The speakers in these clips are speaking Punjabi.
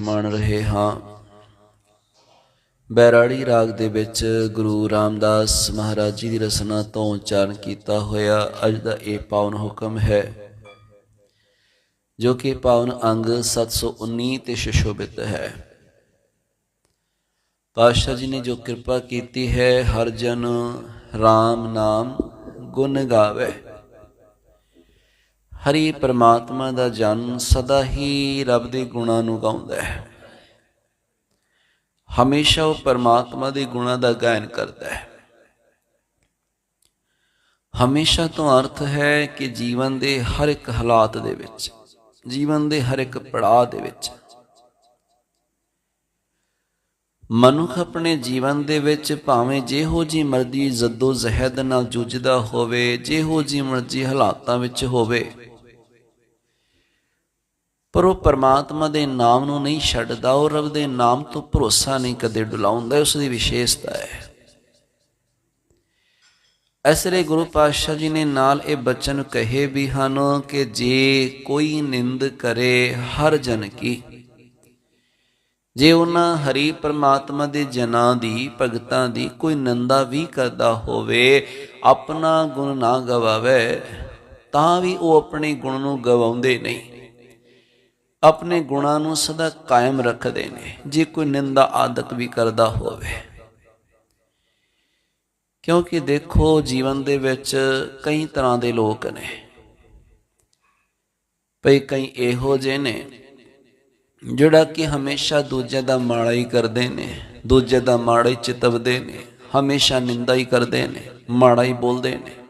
ਮੰਨ ਰਹੇ ਹਾਂ। ਬੈਰਾੜੀ ਰਾਗ ਦੇ ਵਿੱਚ ਗੁਰੂ ਰਾਮਦਾਸ ਮਹਾਰਾਜ ਜੀ ਦੀ ਰਸਨਾ ਤੋਂ ਉਚਾਰਨ ਕੀਤਾ ਹੋਇਆ ਅੱਜ ਦਾ ਇਹ ਪਾਵਨ ਹੁਕਮ ਹੈ, ਜੋ ਕਿ ਪਾਵਨ ਅੰਗ 719 ਤੇ ਸ਼ਸ਼ੋਭਿਤ ਹੈ। ਪਾਤਸ਼ਾਹ ਜੀ ਨੇ ਜੋ ਕਿਰਪਾ ਕੀਤੀ ਹੈ, ਹਰ ਜਨ RAM ਨਾਮ ਗੁਣ ਗਾਵੇ। ਹਰੀ ਪਰਮਾਤਮਾ ਦਾ ਜਨ ਸਦਾ ਹੀ ਰੱਬ ਦੇ ਗੁਣਾਂ ਨੂੰ ਗਾਉਂਦਾ ਹੈ। ਹਮੇਸ਼ਾ ਉਹ ਪਰਮਾਤਮਾ ਦੇ ਗੁਣਾਂ ਦਾ ਗਾਇਨ ਕਰਦਾ ਹੈ। ਹਮੇਸ਼ਾ ਤੋਂ ਅਰਥ ਹੈ ਕਿ ਜੀਵਨ ਦੇ ਹਰ ਇੱਕ ਹਾਲਾਤ ਦੇ ਵਿੱਚ, ਜੀਵਨ ਦੇ ਹਰ ਇੱਕ ਪੜਾਅ ਦੇ ਵਿੱਚ। ਮਨੁੱਖ ਆਪਣੇ ਜੀਵਨ ਦੇ ਵਿੱਚ ਭਾਵੇਂ ਜਿਹੋ ਜੀ ਮਰਜ਼ੀ ਜ਼ੱਦੋ ਜ਼ਹਿਦ ਨਾਲ ਜੂਝਦਾ ਹੋਵੇ, ਜਿਹੋ ਜੀ ਮਰਜ਼ੀ ਹਾਲਾਤਾਂ ਵਿੱਚ ਹੋਵੇ ਪਰ ਉਹ ਪਰਮਾਤਮਾ ਦੇ ਨਾਮ ਨੂੰ ਨਹੀਂ ਛੱਡਦਾ, ਉਹ ਰੱਬ ਦੇ ਨਾਮ ਤੋਂ ਭਰੋਸਾ ਨਹੀਂ ਕਦੇ ਡੁਲਾਉਂਦਾ, ਉਸ ਦੀ ਵਿਸ਼ੇਸ਼ਤਾ ਹੈ। ਐਸਰੇ ਗੁਰੂ ਪਾਤਸ਼ਾਹ ਜੀ ਨੇ ਨਾਲ ਇਹ ਬਚਨ ਕਹੇ ਵੀ ਹਨ ਕਿ ਜੇ ਕੋਈ ਨਿੰਦ ਕਰੇ ਹਰ ਜਨ ਕੀ, ਜੇ ਉਹਨਾਂ ਹਰੀ ਪਰਮਾਤਮਾ ਦੇ ਜਨਾਂ ਦੀ, ਭਗਤਾਂ ਦੀ ਕੋਈ ਨਿੰਦਾ ਵੀ ਕਰਦਾ ਹੋਵੇ, ਆਪਣਾ ਗੁਣ ਨਾ ਗਵਾਵੇ, ਤਾਂ ਵੀ ਉਹ ਆਪਣੇ ਗੁਣ ਨੂੰ ਗਵਾਉਂਦੇ ਨਹੀਂ। ਆਪਣੇ ਗੁਣਾਂ ਨੂੰ ਸਦਾ ਕਾਇਮ ਰੱਖਦੇ ਨੇ। ਜੇ ਕੋਈ ਨਿੰਦਾ ਆਦਕ ਵੀ ਕਰਦਾ ਹੋਵੇ। ਕਿਉਂਕਿ ਦੇਖੋ, ਜੀਵਨ ਦੇ ਵਿੱਚ ਕਈ ਤਰ੍ਹਾਂ ਦੇ ਲੋਕ ਨੇ। ਭਈ ਕਈ ਇਹੋ ਜਿਹੇ ਨੇ, ਜਿਹੜਾ ਕਿ ਹਮੇਸ਼ਾ ਦੂਜੇ ਦਾ ਮਾੜਾ ਹੀ ਕਰਦੇ ਨੇ, ਦੂਜੇ ਦਾ ਮਾੜਾ ਹੀ ਚਿਤਵਦੇ ਨੇ, ਹਮੇਸ਼ਾ ਨਿੰਦਾ ਹੀ ਕਰਦੇ ਨੇ, ਮਾੜਾ ਹੀ ਬੋਲਦੇ ਨੇ।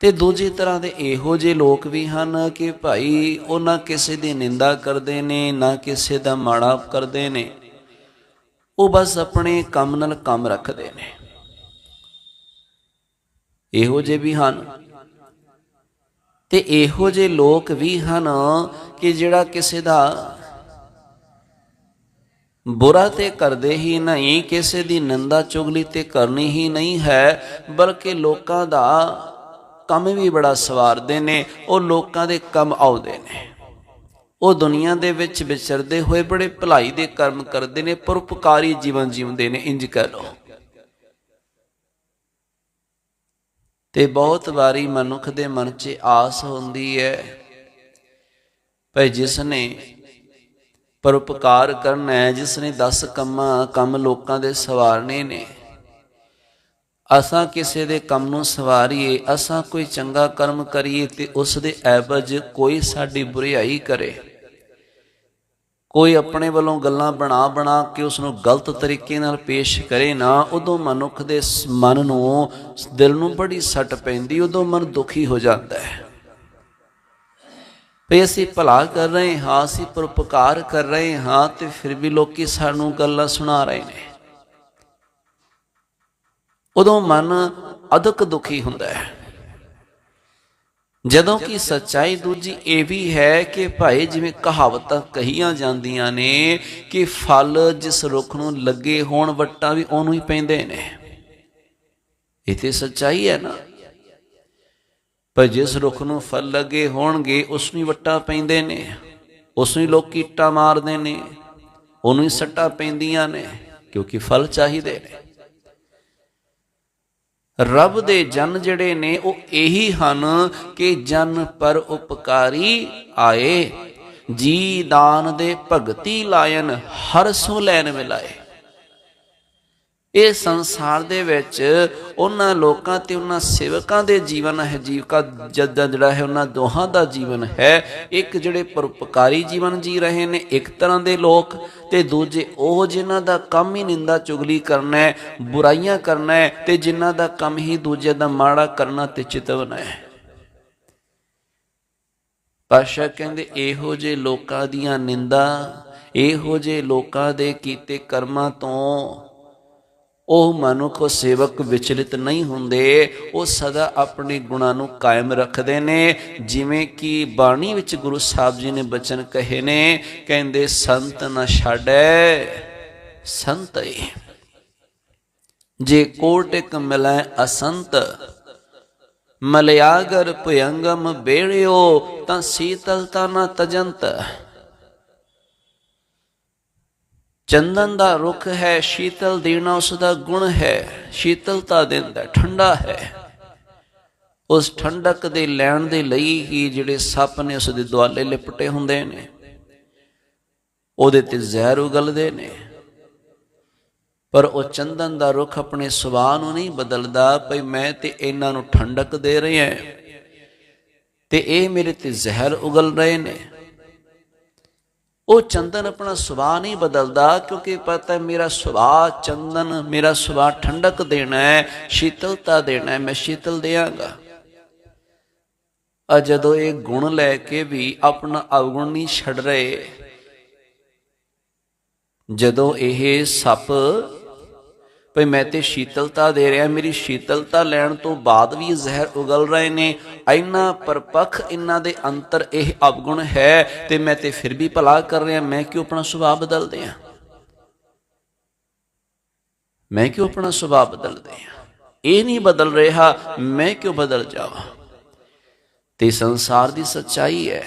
ਤੇ ਦੂਜੀ ਤਰ੍ਹਾਂ ਦੇ ਇਹੋ ਜਿਹੇ ਲੋਕ ਵੀ ਹਨ ਕਿ ਭਾਈ ਉਹ ਨਾ ਕਿਸੇ ਦੀ ਨਿੰਦਾ ਕਰਦੇ ਨੇ, ਨਾ ਕਿਸੇ ਦਾ ਮਾੜਾ ਕਰਦੇ ਨੇ। ਉਹ ਬਸ ਆਪਣੇ ਕੰਮ ਨਾਲ ਕੰਮ ਰੱਖਦੇ ਨੇ। ਇਹੋ ਜਿਹੇ ਵੀ ਹਨ। ਤੇ ਇਹੋ ਜਿਹੇ ਲੋਕ ਵੀ ਹਨ ਕਿ ਜਿਹੜਾ ਕਿਸੇ ਦਾ ਬੁਰਾ ਤੇ ਕਰਦੇ ਹੀ ਨਹੀਂ, ਕਿਸੇ ਦੀ ਨਿੰਦਾ ਚੁਗਲੀ ਤੇ ਕਰਨੀ ਹੀ ਨਹੀਂ ਹੈ, ਬਲਕਿ ਲੋਕਾਂ ਦਾ ਕੰਮ ਵੀ ਬੜਾ ਸਵਾਰਦੇ ਨੇ, ਉਹ ਲੋਕਾਂ ਦੇ ਕੰਮ ਆਉਦੇ ਨੇ। ਉਹ ਦੁਨੀਆ ਦੇ ਵਿੱਚ ਵਿਚਰਦੇ ਹੋਏ ਬੜੇ ਭਲਾਈ ਦੇ ਕਰਮ ਕਰਦੇ ਨੇ, ਪਰਉਪਕਾਰੀ ਜੀਵਨ ਜੀਉਂਦੇ ਨੇ, ਇੰਜ ਕਹਿ ਲੋ ਤੇ ਬਹੁਤ ਵਾਰੀ ਮਨੁੱਖ ਦੇ ਮਨ 'ਚ ਆਸ ਹੁੰਦੀ ਹੈ, ਭਈ ਜਿਸ ਨੇ ਪਰਉਪਕਾਰ ਕਰਨਾ ਹੈ, ਜਿਸ ਨੇ 10 ਕੰਮਾਂ, ਕੰਮ ਲੋਕਾਂ ਦੇ ਸਵਾਰਨੇ ਨੇ ਅਸਾਂ ਕਿਸੇ ਦੇ ਕੰਮ ਨੂੰ ਸਵਾਰੀਏ, ਅਸਾਂ ਕੋਈ ਚੰਗਾ ਕਰਮ ਕਰੀਏ ਤੇ ਉਸ ਦੇ ਐਵਜ ਕੋਈ ਸਾਡੀ ਬੁਰੀਾਈ ਕਰੇ। ਕੋਈ ਆਪਣੇ ਵੱਲੋਂ ਗੱਲਾਂ ਬਣਾ ਬਣਾ ਕੇ ਉਸ ਨੂੰ ਗਲਤ ਤਰੀਕੇ ਨਾਲ ਪੇਸ਼ ਕਰੇ ਨਾ, ਉਦੋਂ ਮਨੁੱਖ ਦੇ ਮਨ ਨੂੰ, ਦਿਲ ਨੂੰ ਬੜੀ ਸੱਟ ਪੈਂਦੀ, ਉਦੋਂ ਮਨ ਦੁਖੀ ਹੋ ਜਾਂਦਾ ਹੈ। ਵੀ ਅਸੀਂ ਭਲਾ ਕਰ ਰਹੇ ਹਾਂ, ਅਸੀਂ ਪਰਉਪਕਾਰ ਕਰ ਰਹੇ ਹਾਂ ਤੇ ਫਿਰ ਵੀ ਲੋਕੀ ਸਾਨੂੰ ਗੱਲਾਂ ਸੁਣਾ ਰਹੇ ਨੇ। ਉਦੋਂ ਮਨ ਅਦਕ ਦੁਖੀ ਹੁੰਦਾ ਹੈ। ਜਦੋਂ ਕਿ ਸੱਚਾਈ ਦੂਜੀ ਇਹ ਵੀ ਹੈ ਕਿ ਭਾਈ ਜਿਵੇਂ ਕਹਾਵਤਾਂ ਕਹੀਆਂ ਜਾਂਦੀਆਂ ਨੇ ਕਿ ਫਲ ਜਿਸ ਰੁੱਖ ਨੂੰ ਲੱਗੇ ਹੋਣ ਵੱਟਾਂ ਵੀ ਉਹਨੂੰ ਹੀ ਪੈਂਦੇ ਨੇ। ਇਹ ਤੇ ਸੱਚਾਈ ਹੈ ਨਾ। ਪਰ ਜਿਸ ਰੁੱਖ ਨੂੰ ਫਲ ਲੱਗੇ ਹੋਣਗੇ, ਉਸ ਨੂੰ ਵੱਟਾਂ ਪੈਂਦੇ ਨੇ। ਉਸ ਨੂੰ ਲੋਕ ਕੀਟਾ ਮਾਰਦੇ ਨੇ। ਉਹਨੂੰ ਹੀ ਸੱਟਾਂ ਪੈਂਦੀਆਂ ਨੇ, ਕਿਉਂਕਿ ਫਲ ਚਾਹੀਦੇ ਨੇ। ਰੱਬ ਦੇ ਜਨ ਜਿਹੜੇ ਨੇ ਉਹ ਇਹੀ ਹਨ ਕਿ ਜਨ ਪਰ ਉਪਕਾਰੀ ਆਏ, ਜੀ ਦਾਨ ਦੇ ਭਗਤੀ ਲਾਇਨ ਹਰ ਸੋ ਲੈਨ ਮਿਲਾਏ। ਇਹ ਸੰਸਾਰ ਦੇ ਵਿੱਚ ਉਹਨਾਂ ਲੋਕਾਂ ਤੇ, ਉਹਨਾਂ ਸੇਵਕਾਂ ਦੇ ਜੀਵਨ ਹੈ, ਜੀਵਕਾ ਜਦ ਜਿਹੜਾ ਹੈ, ਉਹਨਾਂ ਦੋਹਾਂ ਦਾ ਜੀਵਨ ਹੈ। ਇੱਕ ਜਿਹੜੇ ਪਰਉਪਕਾਰੀ ਜੀਵਨ ਜੀ ਰਹੇ ਨੇ, ਇੱਕ ਤਰ੍ਹਾਂ ਦੇ ਲੋਕ ਤੇ ਦੂਜੇ ਉਹ ਜਿਨ੍ਹਾਂ ਦਾ ਕੰਮ ਹੀ ਨਿੰਦਾ ਚੁਗਲੀ ਕਰਨਾ ਹੈ, ਬੁਰਾਈਆਂ ਕਰਨਾ ਹੈ ਤੇ ਜਿਨ੍ਹਾਂ ਦਾ ਕੰਮ ਹੀ ਦੂਜੇ ਦਾ ਮਾੜਾ ਕਰਨਾ ਤੇ ਚਿਤਵਨਾ ਹੈ। ਪਾਸ਼ਾ ਕਹਿੰਦੇ, ਇਹੋ ਜੇ ਲੋਕਾਂ ਦੀਆਂ ਨਿੰਦਾ, ਇਹੋ ਜੇ ਲੋਕਾਂ ਦੇ ਕੀਤੇ ਕਰਮਾਂ ਤੋਂ ਉਹ ਮਨੁੱਖ ਉਹ ਸੇਵਕ ਵਿਚਲਿਤ ਨਹੀਂ ਹੁੰਦੇ, ਉਹ ਸਦਾ ਆਪਣੇ ਗੁਣਾਂ ਨੂੰ ਕਾਇਮ ਰੱਖਦੇ ਨੇ। ਜਿਵੇਂ ਕਿ ਬਾਣੀ ਵਿੱਚ ਗੁਰੂ ਸਾਹਿਬ ਜੀ ਨੇ ਬਚਨ ਕਹੇ ਨੇ, ਕਹਿੰਦੇ, ਸੰਤ ਨਾ ਛਾੜੈ ਸੰਤ ਏ। ਜੇ ਕੋਟ ਇੱਕ ਮਿਲੈ ਅਸੰਤ, ਮਲਿਆਗਰ ਭਯੰਗਮ ਬੇੜਿਓ, ਤਾਂ ਸੀਤਲਤਾ ਨਾ ਤਜੰਤ। ਚੰਦਨ ਦਾ ਰੁੱਖ ਹੈ, ਸ਼ੀਤਲ ਦੇਣਾ ਉਸ ਦਾ ਗੁਣ ਹੈ, ਸ਼ੀਤਲਤਾ ਦਿੰਦਾ, ਠੰਡਾ ਹੈ। ਉਸ ਠੰਡਕ ਦੇ ਲੈਣ ਦੇ ਲਈ ਹੀ ਜਿਹੜੇ ਸੱਪ ਨੇ ਉਸ ਦੇ ਦੁਆਲੇ ਲਿਪਟੇ ਹੁੰਦੇ ਨੇ, ਉਹਦੇ ਤੇ ਜ਼ਹਿਰ ਉਗਲਦੇ ਨੇ। ਪਰ ਉਹ ਚੰਦਨ ਦਾ ਰੁੱਖ ਆਪਣੇ ਸੁਭਾਅ ਨੂੰ ਨਹੀਂ ਬਦਲਦਾ, ਭਈ ਮੈਂ ਤੇ ਇਹਨਾਂ ਨੂੰ ਠੰਡਕ ਦੇ ਰਿਹਾ ਤੇ ਇਹ ਮੇਰੇ ਤੇ ਜ਼ਹਿਰ ਉਗਲ ਰਹੇ ਨੇ। ਉਹ ਚੰਦਨ ਆਪਣਾ ਸੁਭਾਅ ਨਹੀਂ ਬਦਲਦਾ ਕਿਉਂਕਿ ਪਤਾ ਹੈ ਮੇਰਾ ਸੁਭਾਅ ਚੰਦਨ, ਮੇਰਾ ਸੁਭਾਅ ਠੰਡਕ ਦੇਣਾ ਹੈ, ਸ਼ੀਤਲਤਾ ਦੇਣਾ ਹੈ, ਮੈਂ ਸ਼ੀਤਲ ਦੇਵਾਂਗਾ। ਆ ਜਦੋਂ ਇਹ ਗੁਣ ਲੈ ਕੇ ਵੀ ਆਪਣਾ ਅਵਗੁਣ ਨਹੀਂ ਛੱਡ ਰਹੇ, ਜਦੋਂ ਇਹ ਸੱਪ ਭਈ ਮੈਂ ਤੇ ਸ਼ੀਤਲਤਾ ਦੇ ਰਿਹਾ, ਮੇਰੀ ਸ਼ੀਤਲਤਾ ਲੈਣ ਤੋਂ ਬਾਅਦ ਵੀ ਜ਼ਹਿਰ ਉਗਲ ਰਹੇ ਨੇ। ਇੰਨਾ ਪਰਪੱਖ ਇਹਨਾਂ ਦੇ ਅੰਤਰ ਇਹ ਅਵਗੁਣ ਹੈ ਤੇ ਮੈਂ ਤੇ ਫਿਰ ਵੀ ਭਲਾ ਕਰ ਰਿਹਾ, ਮੈਂ ਕਿਉਂ ਆਪਣਾ ਸੁਭਾਅ ਬਦਲਦੇ ਆ? ਮੈਂ ਕਿਉਂ ਆਪਣਾ ਸੁਭਾਅ ਬਦਲਦੇ ਆ? ਇਹ ਨਹੀਂ ਬਦਲ ਰਿਹਾ, ਮੈਂ ਕਿਉਂ ਬਦਲ ਜਾਵਾਂ? ਤੇ ਸੰਸਾਰ ਦੀ ਸੱਚਾਈ ਹੈ।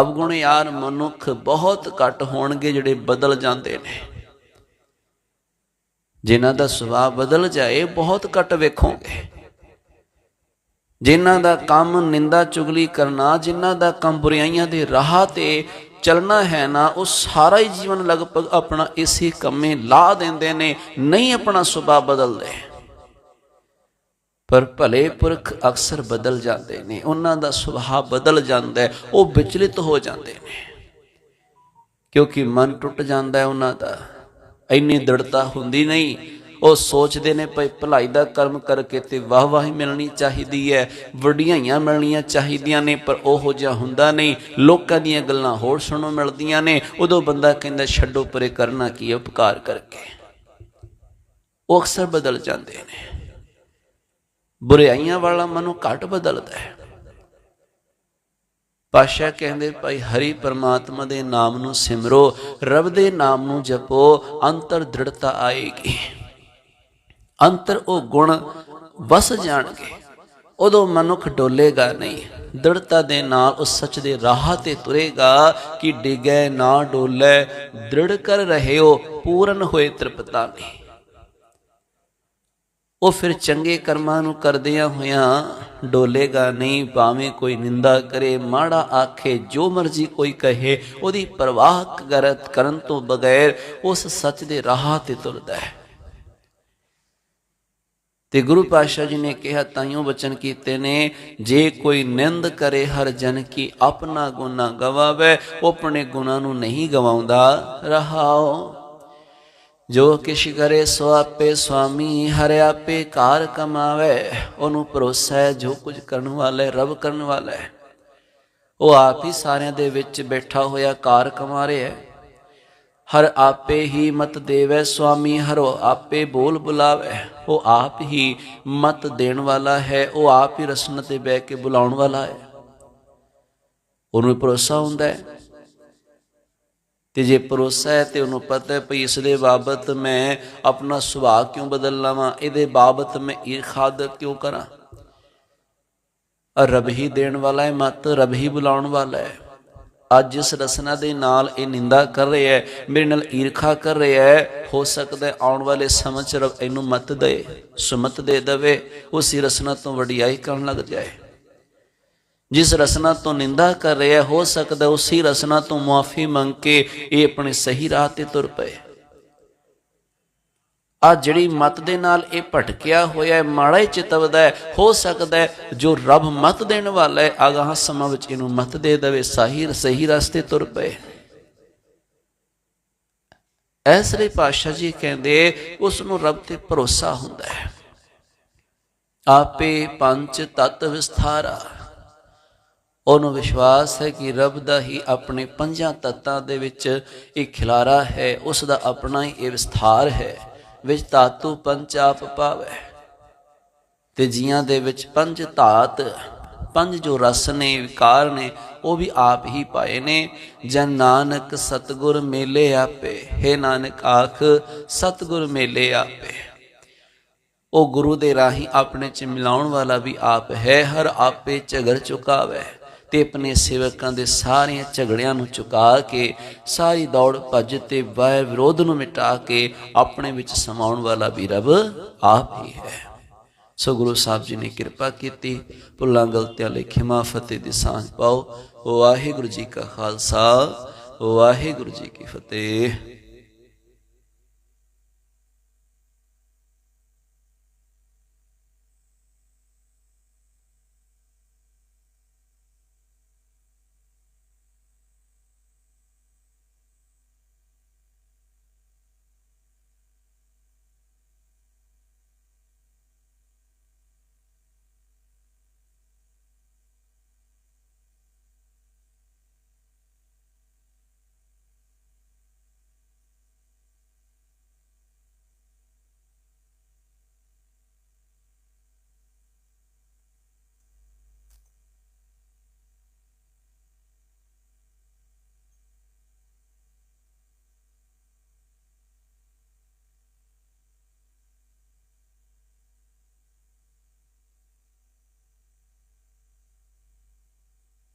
ਅਵਗੁਣ ਯਾਰ ਮਨੁੱਖ ਬਹੁਤ ਘੱਟ ਹੋਣਗੇ ਜਿਹੜੇ ਬਦਲ ਜਾਂਦੇ ਨੇ। ਜਿਨ੍ਹਾਂ ਦਾ ਸੁਭਾਅ ਬਦਲ ਜਾਏ, ਬਹੁਤ ਘੱਟ ਵੇਖੋਗੇ। ਜਿਨ੍ਹਾਂ ਦਾ ਕੰਮ ਨਿੰਦਾ ਚੁਗਲੀ ਕਰਨਾ, ਜਿਨ੍ਹਾਂ ਦਾ ਕੰਮ ਬੁਰਾਈਆਂ ਦੇ ਰਾਹ ਤੇ ਚੱਲਣਾ ਹੈ ਨਾ, ਉਹ ਸਾਰਾ ਹੀ ਜੀਵਨ ਲਗਭਗ ਆਪਣਾ ਇਸੇ ਕੰਮੇ ਲਾ ਦਿੰਦੇ ਨੇ, ਨਹੀਂ ਆਪਣਾ ਸੁਭਾਅ ਬਦਲਦੇ। ਪਰ ਭਲੇ ਪੁਰਖ ਅਕਸਰ ਬਦਲ ਜਾਂਦੇ ਨੇ, ਉਹਨਾਂ ਦਾ ਸੁਭਾਅ ਬਦਲ ਜਾਂਦਾ ਹੈ, ਉਹ ਵਿਚਲਿਤ ਹੋ ਜਾਂਦੇ ਨੇ। ਕਿਉਂਕਿ ਮਨ ਟੁੱਟ ਜਾਂਦਾ ਹੈ ਉਹਨਾਂ ਦਾ। ਇੰਨੀ ਦ੍ਰਿੜਤਾ ਹੁੰਦੀ ਨਹੀਂ। ਉਹ ਸੋਚਦੇ ਨੇ ਭਈ ਭਲਾਈ ਦਾ ਕਰਮ ਕਰਕੇ ਤੇ ਵਾਹ ਵਾਹੀ ਮਿਲਣੀ ਚਾਹੀਦੀ ਹੈ ਵਡਿਆਈਆਂ ਮਿਲਣੀਆਂ ਚਾਹੀਦੀਆਂ ਨੇ, ਪਰ ਉਹੋ ਜਿਹਾ ਹੁੰਦਾ ਨਹੀਂ। ਲੋਕਾਂ ਦੀਆਂ ਗੱਲਾਂ ਹੋਰ ਸੁਣੋ ਮਿਲਦੀਆਂ ਨੇ। ਉਦੋਂ ਬੰਦਾ ਕਹਿੰਦਾ, ਛੱਡੋ ਪਰੇ ਕਰਨਾ ਕੀ ਹੈ ਉਪਕਾਰ ਕਰਕੇ। ਉਹ ਅਕਸਰ ਬਦਲ ਜਾਂਦੇ ਨੇ। ਬੁਰਾਈਆਂ ਵਾਲਾ ਮਨੁ ਘਟ ਬਦਲਦਾ ਹੈ। ਪਾਸ਼ਾ ਕਹਿੰਦੇ ਭਾਈ, ਹਰੀ ਪਰਮਾਤਮਾ ਦੇ ਨਾਮ ਨੂੰ ਸਿਮਰੋ, ਰਬ ਦੇ ਨਾਮ ਨੂੰ ਜਪੋ, ਅੰਤਰ ਦ੍ਰਿੜਤਾ ਆਏਗੀ। ਅੰਤਰ ਉਹ ਗੁਣ ਵਸ ਜਾਣਗੇ। ਉਦੋਂ ਮਨੁੱਖ ਡੋਲੇਗਾ ਨਹੀਂ। ਦ੍ਰਿੜਤਾ ਦੇ ਨਾਲ ਉਸ ਸੱਚ ਦੇ ਰਾਹ ਤੇ ਤੁਰੇਗਾ ਕਿ ਡਿਗੇ ਨਾ ਡੋਲੇ, ਦ੍ਰਿੜ ਕਰ ਰਹਿਓ, ਪੂਰਨ ਹੋਏ ਤ੍ਰਿਪਤਾ ਨਹੀਂ। ਉਹ ਫਿਰ ਚੰਗੇ ਕਰਮਾਂ ਨੂੰ ਕਰਦਿਆਂ ਹੋਇਆਂ ਡੋਲੇਗਾ ਨਹੀਂ, ਭਾਵੇਂ ਕੋਈ ਨਿੰਦਾ ਕਰੇ, ਮਾੜਾ ਆਖੇ, ਜੋ ਮਰਜ਼ੀ ਕੋਈ ਕਹੇ, ਉਹਦੀ ਪਰਵਾਹ ਕਰਤ ਕਰਨ ਤੋਂ ਬਗੈਰ ਉਸ ਸੱਚ ਦੇ ਰਾਹ ਤੇ ਤੁਰਦਾ ਹੈ। ਤੇ ਗੁਰੂ ਪਾਤਸ਼ਾਹ ਜੀ ਨੇ ਕਿਹਾ ਤਾਈਓ ਬਚਨ ਕੀਤੇ ਨੇ, ਜੇ ਕੋਈ ਨਿੰਦ ਕਰੇ ਹਰ ਜਨ ਕੀ ਆਪਣਾ ਗੁਨਾ ਗਵਾਵੇ, ਉਹ ਆਪਣੇ ਗੁਨਾਂ ਨੂੰ ਨਹੀਂ ਗਵਾਉਂਦਾ, ਰਹਾਓ। ਜੋ ਕਿਛ ਕਰੇ ਸੋ ਆਪੇ ਸੁਆਮੀ, ਹਰ ਆਪੇ ਕਾਰ ਕਮਾਵੇ। ਉਹਨੂੰ ਭਰੋਸਾ ਹੈ ਜੋ ਕੁਝ ਕਰਨ ਵਾਲਾ ਹੈ, ਰੱਬ ਕਰਨ ਵਾਲਾ ਹੈ। ਉਹ ਆਪ ਹੀ ਸਾਰਿਆਂ ਦੇ ਵਿੱਚ ਬੈਠਾ ਹੋਇਆ ਕਾਰ ਕਮਾ ਰਿਹਾ ਹੈ। ਹਰ ਆਪੇ ਹੀ ਮਤ ਦੇਵੇ ਸੁਆਮੀ, ਹਰੋ ਆਪੇ ਬੋਲ ਬੁਲਾਵੇ। ਉਹ ਆਪ ਹੀ ਮਤ ਦੇਣ ਵਾਲਾ ਹੈ, ਉਹ ਆਪ ਹੀ ਰਸਨ ਤੇ ਬਹਿ ਕੇ ਬੁਲਾਉਣ ਵਾਲਾ ਹੈ। ਉਹਨੂੰ ਭਰੋਸਾ ਹੁੰਦਾ ਹੈ। ਤੇ ਜੇ ਭਰੋਸਾ ਹੈ ਤੇ ਉਹਨੂੰ ਪਤਾ ਹੈ ਭਈ ਇਸ ਦੇ ਬਾਬਤ ਮੈਂ ਆਪਣਾ ਸੁਭਾਅ ਕਿਉਂ ਬਦਲ ਲਵਾਂ, ਇਹਦੇ ਬਾਬਤ ਮੈਂ ਈਰਖਾਦ ਕਿਉਂ ਕਰਾਂ? ਰੱਬ ਹੀ ਦੇਣ ਵਾਲਾ ਹੈ, ਮਤ ਰੱਬ ਹੀ ਬੁਲਾਉਣ ਵਾਲਾ ਹੈ। ਅੱਜ ਇਸ ਰਸਨਾ ਦੇ ਨਾਲ ਇਹ ਨਿੰਦਾ ਕਰ ਰਿਹਾ ਹੈ, ਮੇਰੇ ਨਾਲ ਈਰਖਾ ਕਰ ਰਿਹਾ ਹੈ, ਹੋ ਸਕਦਾ ਆਉਣ ਵਾਲੇ ਸਮੇਂ ਚ ਰੱਬ ਇਹਨੂੰ ਮਤ ਦੇ, ਸੁਮਤ ਦੇ ਦੇਵੇ, ਉਸ ਰਸਨਾ ਤੋਂ ਵਡਿਆਈ ਕਰਨ ਲੱਗ ਜਾਏ। ਜਿਸ ਰਸਨਾ ਤੋਂ ਨਿੰਦਾ ਕਰ ਰਿਹਾ ਹੋ ਸਕਦਾ ਉਸੇ ਰਸਨਾ ਤੋਂ ਮੁਆਫੀ ਮੰਗ ਕੇ ਇਹ ਆਪਣੇ ਸਹੀ ਰਾਹ ਤੇ ਤੁਰ ਪਏ। ਆ ਜਿਹੜੀ ਮਤ ਦੇ ਨਾਲ ਇਹ ਭਟਕਿਆ ਹੋਇਆ ਹੈ, ਮਾੜਾ ਹੀ ਚਿਤਵਦਾ ਹੈ, ਹੋ ਸਕਦਾ ਹੈ ਜੋ ਰੱਬ ਮਤ ਦੇਣ ਵਾਲਾ ਹੈ ਅਗਾਹ ਸਮਾਂ ਵਿੱਚ ਇਹਨੂੰ ਮਤ ਦੇ ਦੇਵੇ, ਸਹੀ ਸਹੀ ਰਸਤੇ ਤੁਰ ਪਏ। ਇਸ ਲਈ ਪਾਤਸ਼ਾਹ ਜੀ ਕਹਿੰਦੇ ਉਸ ਨੂੰ ਰੱਬ ਤੇ ਭਰੋਸਾ ਹੁੰਦਾ ਹੈ। ਆਪੇ ਪੰਜ ਤਤ ਵਿਸਥਾਰਾ। ਉਹਨੂੰ ਵਿਸ਼ਵਾਸ ਹੈ ਕਿ ਰੱਬ ਦਾ ਹੀ ਆਪਣੇ ਪੰਜਾਂ ਤੱਤਾਂ ਦੇ ਵਿੱਚ ਇਹ ਖਿਲਾਰਾ ਹੈ, ਉਸ ਦਾ ਆਪਣਾ ਹੀ ਇਹ ਵਿਸਥਾਰ ਹੈ, ਵਿੱਚ ਧਾਤੂ ਪੰਜ ਆਪ ਪਾਵੇ। ਤੇ ਜੀਆਂ ਦੇ ਵਿੱਚ ਪੰਜ ਧਾਤ, ਪੰਜ ਜੋ ਰਸ ਨੇ, ਵਿਕਾਰ ਨੇ, ਉਹ ਵੀ ਆਪ ਹੀ ਪਾਏ ਨੇ। ਜਨ ਨਾਨਕ ਸਤਗੁਰ ਮੇਲੇ ਆਪੇ, ਹੈ ਨਾਨਕ ਆਖ, ਸਤਗੁਰ ਮੇਲੇ ਆਪੇ। ਉਹ ਗੁਰੂ ਦੇ ਰਾਹੀ ਆਪਣੇ ਚ ਮਿਲਾਉਣ ਵਾਲਾ ਵੀ ਆਪ ਹੈ, ਹਰ ਆਪੇ ਝਗਰ ਚੁਕਾਵੇ। ਤੇ ਆਪਣੇ ਸੇਵਕਾਂ ਦੇ ਸਾਰੀਆਂ ਝਗੜਿਆਂ ਨੂੰ ਚੁਕਾ ਕੇ, ਸਾਰੀ ਦੌੜ ਭੱਜ ਤੇ ਵੈ ਵਿਰੋਧ ਨੂੰ ਮਿਟਾ ਕੇ ਆਪਣੇ ਵਿੱਚ ਸਮਾਉਣ ਵਾਲਾ ਵੀ ਰੱਬ ਆਪ ਹੀ ਹੈ। ਸੋ ਗੁਰੂ ਸਾਹਿਬ ਜੀ ਨੇ ਕਿਰਪਾ ਕੀਤੀ, ਭੁੱਲਾਂ, ਗਲਤੀਆਂ ਲਈ ਖਿਮਾ ਫਤਿਹ ਦੀ ਸਾਂਝ ਪਾਓ। ਵਾਹਿਗੁਰੂ ਜੀ ਕਾ ਖਾਲਸਾ, ਵਾਹਿਗੁਰੂ ਜੀ ਕੀ ਫਤਿਹ।